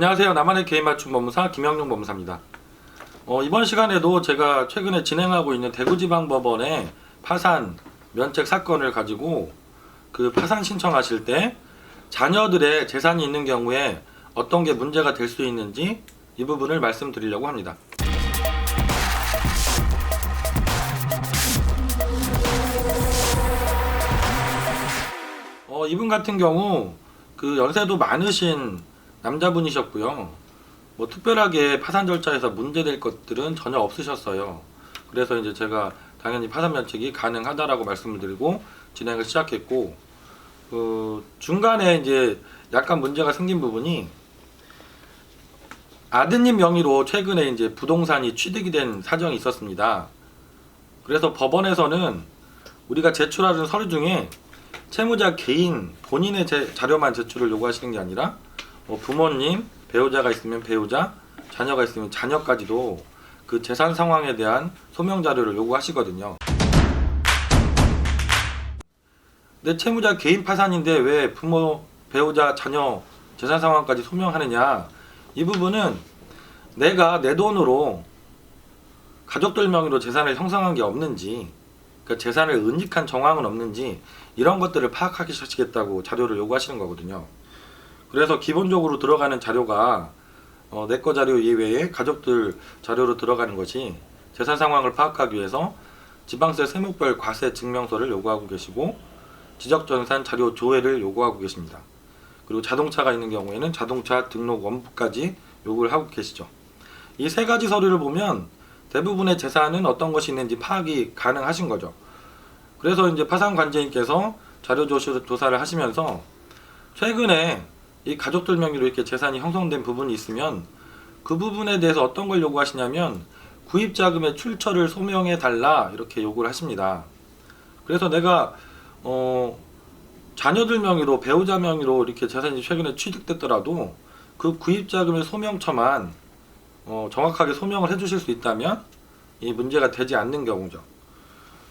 안녕하세요. 나만의 개인 맞춤 법무사 김영용 법무사입니다. 어, 이번 시간에도 제가 최근에 진행하고 있는 대구지방법원의 파산 면책 사건을 가지고 그 파산 신청하실 때 자녀들의 재산이 있는 경우에 어떤 게 문제가 될 수 있는지 이 부분을 말씀드리려고 합니다. 어, 이분 같은 경우 그 연세도 많으신 남자분이셨고요. 뭐 특별하게 파산 절차에서 문제될 것들은 전혀 없으셨어요. 그래서 이제 제가 당연히 파산 면책이 가능하다라고 말씀을 드리고 진행을 시작했고 그 중간에 이제 약간 문제가 생긴 부분이 아드님 명의로 최근에 이제 부동산이 취득이 된 사정이 있었습니다. 그래서 법원에서는 우리가 제출하는 서류 중에 채무자 개인 본인의 제- 자료만 제출을 요구하시는 게 아니라 뭐 부모님, 배우자가 있으면 배우자, 자녀가 있으면 자녀까지도 그 재산 상황에 대한 소명 자료를 요구하시거든요. 내 채무자 개인 파산인데 왜 부모, 배우자, 자녀 재산 상황까지 소명하느냐? 이 부분은 내가 내 돈으로 가족들 명의로 재산을 형성한 게 없는지, 그 재산을 은닉한 정황은 없는지 이런 것들을 파악하기 시작하겠다고 자료를 요구하시는 거거든요. 그래서 기본적으로 들어가는 자료가 어, 내 거 자료 이외에 가족들 자료로 들어가는 것이 재산 상황을 파악하기 위해서 지방세 세목별 과세 증명서를 요구하고 계시고 지적전산 자료 조회를 요구하고 계십니다. 그리고 자동차가 있는 경우에는 자동차 등록 원부까지 요구를 하고 계시죠. 이 세 가지 서류를 보면 대부분의 재산은 어떤 것이 있는지 파악이 가능하신 거죠. 그래서 이제 파산 관제인께서 자료 조사- 조사를 하시면서 최근에 이 가족들 명의로 이렇게 재산이 형성된 부분이 있으면 그 부분에 대해서 어떤 걸 요구하시냐면 구입 자금의 출처를 소명해 달라 이렇게 요구를 하십니다. 그래서 내가 어 자녀들 명의로 배우자 명의로 이렇게 재산이 최근에 취득됐더라도 그 구입 자금의 소명처만 어 정확하게 소명을 해 주실 수 있다면 이 문제가 되지 않는 경우죠.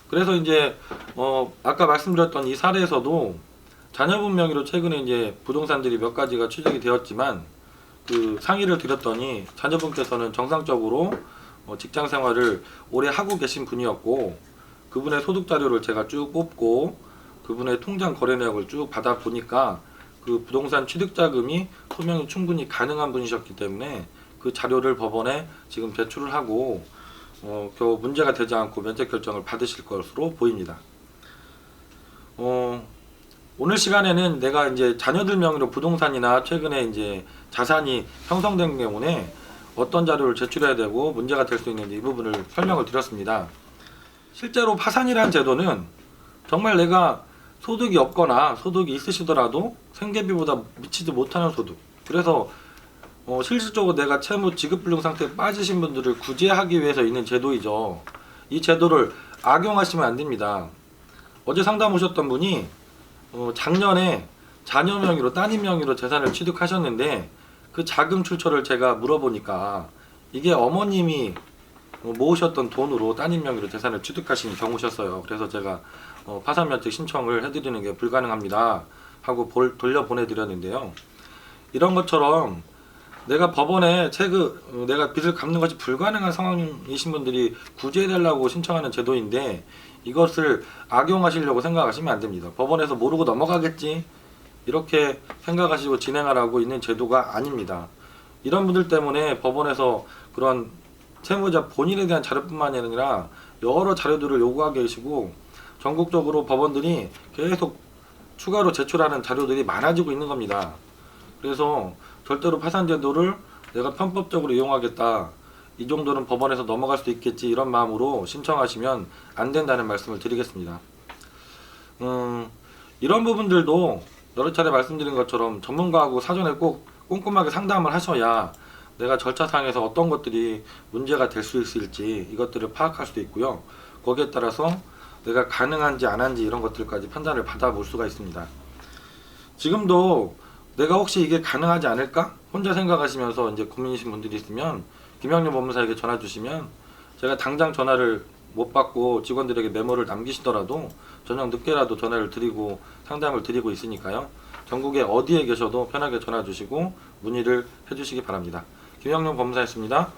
그래서 이제 어 아까 말씀드렸던 이 사례에서도 자녀분 명의로 최근에 이제 부동산들이 몇 가지가 취득이 되었지만 그 상의를 드렸더니 자녀분께서는 정상적으로 어, 직장 생활을 오래 하고 계신 분이었고 그분의 소득 자료를 제가 쭉 뽑고 그분의 통장 거래 내역을 쭉 받아 보니까 그 부동산 취득 자금이 소명이 충분히 가능한 분이셨기 때문에 그 자료를 법원에 지금 제출을 하고 어, 겨우 문제가 되지 않고 면책 결정을 받으실 것으로 보입니다. 어, 오늘 시간에는 내가 이제 자녀들 명의로 부동산이나 최근에 이제 자산이 형성된 경우에 어떤 자료를 제출해야 되고 문제가 될 수 있는지 이 부분을 설명을 드렸습니다. 실제로 파산이라는 제도는 정말 내가 소득이 없거나 소득이 있으시더라도 생계비보다 미치지 못하는 소득. 그래서 어, 실질적으로 내가 채무 지급 불능 상태에 빠지신 분들을 구제하기 위해서 있는 제도이죠. 이 제도를 악용하시면 안 됩니다. 어제 상담 오셨던 분이 어, 작년에 자녀 명의로 따님 명의로 재산을 취득하셨는데 그 자금 출처를 제가 물어보니까 이게 어머님이 어, 모으셨던 돈으로 따님 명의로 재산을 취득하신 경우셨어요. 그래서 제가 어, 파산 면책 신청을 해드리는 게 불가능합니다 하고 볼- 돌려 보내드렸는데요. 이런 것처럼 내가 법원에 채그 어, 내가 빚을 갚는 것이 불가능한 상황이신 분들이 구제해달라고 신청하는 제도인데 이것을 악용하시려고 생각하시면 안 됩니다. 법원에서 모르고 넘어가겠지 이렇게 생각하시고 진행하라고 있는 제도가 아닙니다. 이런 분들 때문에 법원에서 그런 채무자 본인에 대한 자료뿐만이 아니라 여러 자료들을 요구하게 계시고 전국적으로 법원들이 계속 추가로 제출하는 자료들이 많아지고 있는 겁니다. 그래서 절대로 파산 제도를 내가 편법적으로 이용하겠다. 이 정도는 법원에서 넘어갈 수 있겠지 이런 마음으로 신청하시면 안 된다는 말씀을 드리겠습니다. 음, 이런 부분들도 여러 차례 말씀드린 것처럼 전문가하고 사전에 꼭 꼼꼼하게 상담을 하셔야 내가 절차상에서 어떤 것들이 문제가 될 수 있을지 이것들을 파악할 수도 있고요. 거기에 따라서 내가 가능한지 안 한지 이런 것들까지 판단을 받아볼 수가 있습니다. 지금도 내가 혹시 이게 가능하지 않을까? 혼자 생각하시면서 이제 고민이신 분들이 있으면 김영렬 법무사에게 전화 주시면 제가 당장 전화를 못 받고 직원들에게 메모를 남기시더라도 저녁 늦게라도 전화를 드리고 상담을 드리고 있으니까요. 전국에 어디에 계셔도 편하게 전화 주시고 문의를 해주시기 바랍니다. 김영룡 법무사였습니다.